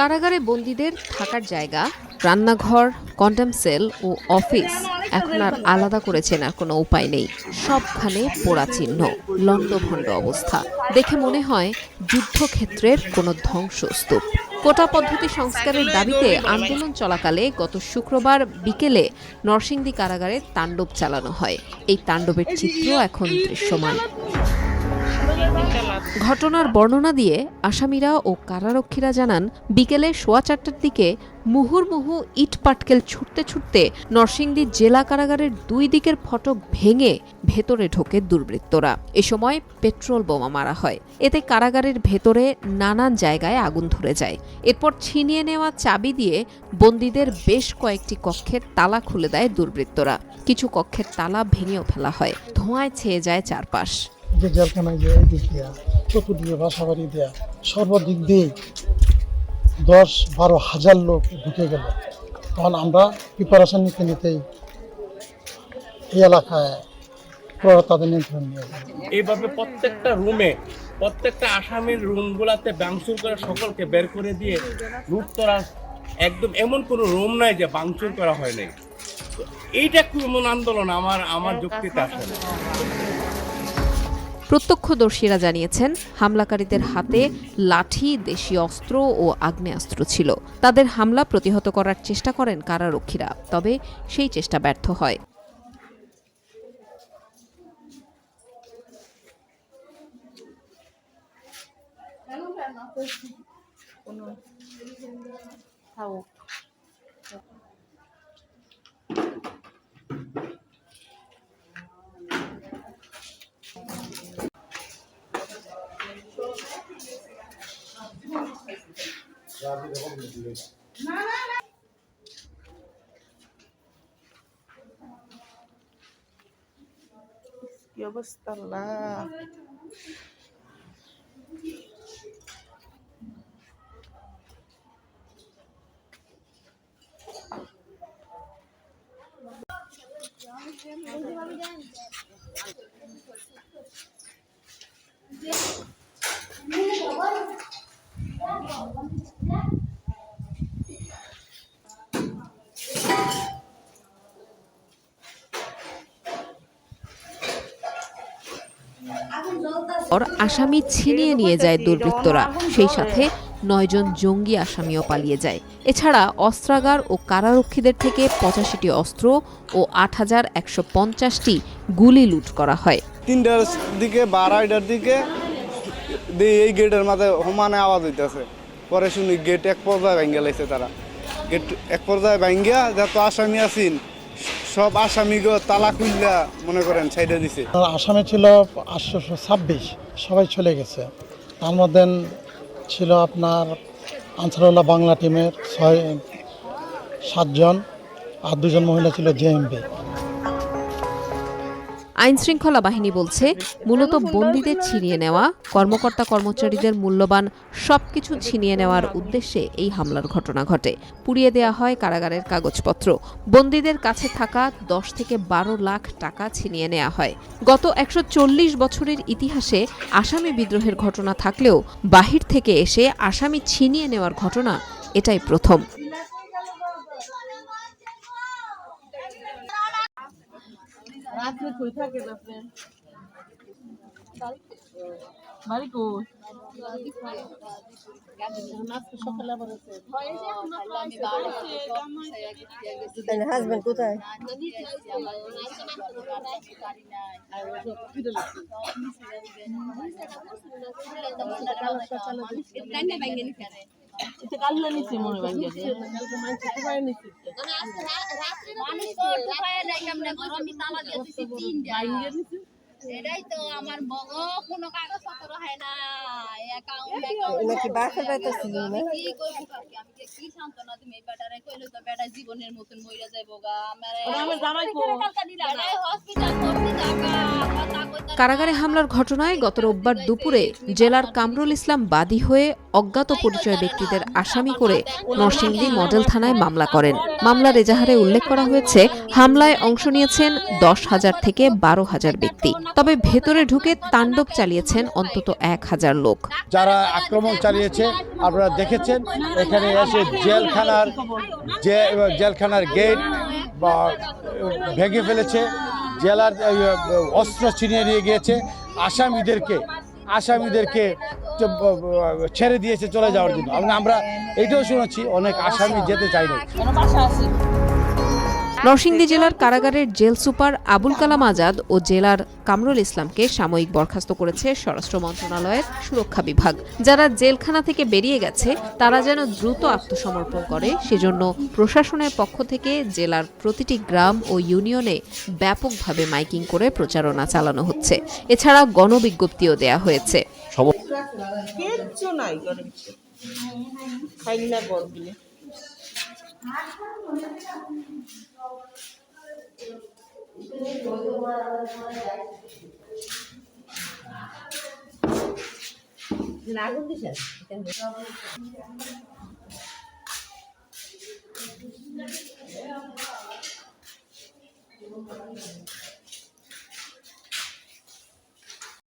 কারাগারে বন্দীদের থাকার জায়গা, রান্নাঘর কন্ডেম সেল ও অফিস এখন আর আলাদা করে চেনার কোনো উপায় নেই। সবখানে পোড়া চিহ্ন, লণ্ডভণ্ড অবস্থা। দেখে মনে হয় যুদ্ধক্ষেত্রের কোনো ধ্বংসস্তূপ। কোটা পদ্ধতি সংস্কারের দাবিতে আন্দোলন চলাকালে গত শুক্রবার বিকেলে নরসিংদী কারাগারে তাণ্ডব চালানো হয়। এই তাণ্ডবের চিত্র এখন দৃশ্যমান। ঘটনার বর্ণনা দিয়ে আসামিরা ও কারারক্ষীরা জানান, বিকেলে সোয়া চারটার দিকে মুহুর্মুহু ইট পাটকেল ছুটতে ছুটতে নরসিংদী জেলা কারাগারের দুই দিকের ফটক ভেঙে ভেতরে ঢোকে দুর্বৃত্তরা। এ সময় পেট্রোল বোমা মারা হয়। এতে কারাগারের ভেতরে নানান জায়গায় আগুন ধরে যায়। এরপর ছিনিয়ে নেওয়া চাবি দিয়ে বন্দীদের বেশ কয়েকটি কক্ষের তালা খুলে দেয় দুর্বৃত্তরা। কিছু কক্ষের তালা ভেঙেও ফেলা হয়। ধোঁয়ায় ছেয়ে যায় চারপাশ। যে জেলখানায় যে এই দিক দিয়া চতুর্দিকে বাসা বাড়ি দেওয়া সর্বদিক দিয়ে দশ বারো হাজার লোক ঢুকে গেল। তখন আমরা প্রিপারেশন নিতে নিতেই এই এলাকায় তাদের নিয়ন্ত্রণ নিয়ে এইভাবে প্রত্যেকটা রুমে প্রত্যেকটা আসামির রুমগুলাতে বাংচুর করে সকলকে বের করে দিয়ে লুট করা একদম এমন কোনো রুম নাই যে বাংচুর করা হয় নাই। এইটা এমন আন্দোলন, আমার আমার যুক্তিতে আসে না। প্রত্যক্ষদর্শীরা জানিয়েছেন হামলাকারীদের হাতে লাঠি দেশি অস্ত্র ও আগ্নেয়াস্ত্র ছিল। তাদের হামলা প্রতিহত করার চেষ্টা করেন কারারক্ষীরা তবে সেই চেষ্টা ব্যর্থ হয়। কি অবস্থা আল্লাহ আসামি ছিনিয়ে নিয়ে যায় দুর্বৃত্তরা। সেই সাথে নয়জন জঙ্গি আসামিও পালিয়ে যায়। এছাড়া অস্ত্রাগার ও কারারক্ষীদের থেকে পঁচাশিটি অস্ত্র ও আট হাজার একশো পঞ্চাশটি গুলি লুট করা হয়। তিনটার দিকে বা আড়াইটার দিকে এই গেটের মাথায় সমানে আওয়াজ হইতেছে। পরে শুনি গেট এক পর্যায়ে ভাঙ্গা লাইছে তারা। গেট এক পর্যায়ে ভাঙ্গিয়া যত আসামি আছেন, সব আসামিগো তালা খুললা মনে করেন সাইডে দিছে। আসামে ছিল আটশোশো ছাব্বিশ, সবাই চলে গেছে। তার মধ্যে ছিল আপনার আনসারুল্লাহ বাংলা টিমের ছয়, সাতজন, আর দুজন মহিলা ছিল জেএমবি আইন শৃঙ্খলা বাহিনী বলছে, মূলত বন্দীদের ছিনিয়ে নেওয়া, কর্মকর্তা কর্মচারীদের মূল্যবান সবকিছু ছিনিয়ে নেওয়ার উদ্দেশ্যে এই হামলার ঘটনা ঘটে। পুড়িয়ে দেওয়া হয় কারাগারের কাগজপত্র। বন্দীদের কাছে থাকা দশ থেকে বারো লাখ টাকা ছিনিয়ে নেওয়া হয়। গত একশো চল্লিশ বছরের ইতিহাসে আসামি বিদ্রোহের ঘটনা থাকলেও বাহির থেকে এসে আসামি ছিনিয়ে নেওয়ার ঘটনা এটাই প্রথম। রাত্রে কই থাকেন আপনি বাড়ি কই সকালে হাজবেন্ড কোথায়? এটা নিচে মনে হয় এটাই তো আমার বগ কোনো কাগজ হয় না। অ্যাকাউন্ট নাকি বাসা যাইতেছিল না? কি আমি তুমি এই বেটারে? কইলে তো বেটা জীবনের মতন মইরা যাইবো গা। আমারে আমার জামাই কো? হসপিটাল। কারাগারে হামলার ঘটনায় গত রোববার দুপুরে জেলার কামরুল ইসলাম বাদী হয়ে অজ্ঞাত পরিচয় ব্যক্তিদের আসামি করে নরসিংদী মডেল থানায় মামলা করেন। মামলার এজাহারে উল্লেখ করা হয়েছে, হামলায় অংশ নিয়েছেন দশ হাজার থেকে বারো হাজার ব্যক্তি। তবে ভেতরে ঢুকে তাণ্ডব চালিয়েছেন অন্তত এক হাজার লোক। যারা আক্রমণ চালিয়েছে, আপনারা দেখেছেন, এখানে এসে জেলখানার জেলখানার গেট বা, ভেঙে ফেলেছে। জেলার অস্ত্র ছিনিয়ে নিয়ে গিয়েছে। আসামিদেরকে আসামিদেরকে ছেড়ে দিয়েছে চলে যাওয়ার জন্য। আমরা এটাও শুনেছি, অনেক আসামি যেতে চাই না নরসিংদী জেলার কারাগারের জেল সুপার আবুল কালাম আজাদ ও জেলার কামরুল ইসলামকে সাময়িক বরখাস্ত করেছে স্বরাষ্ট্র মন্ত্রণালয়ের সুরক্ষা বিভাগ। যারা জেলখানা থেকে বেরিয়ে গেছে তারা যেন দ্রুত আত্মসমর্পণ করে সেজন্য প্রশাসনের পক্ষ থেকে জেলার প্রতিটি গ্রাম ও ইউনিয়নে ব্যাপকভাবে মাইকিং করে প্রচারণা চালানো হচ্ছে। এছাড়া গণবিজ্ঞপ্তিও দেয়া হয়েছে। কিচ্ছু নাই 你拿根就行，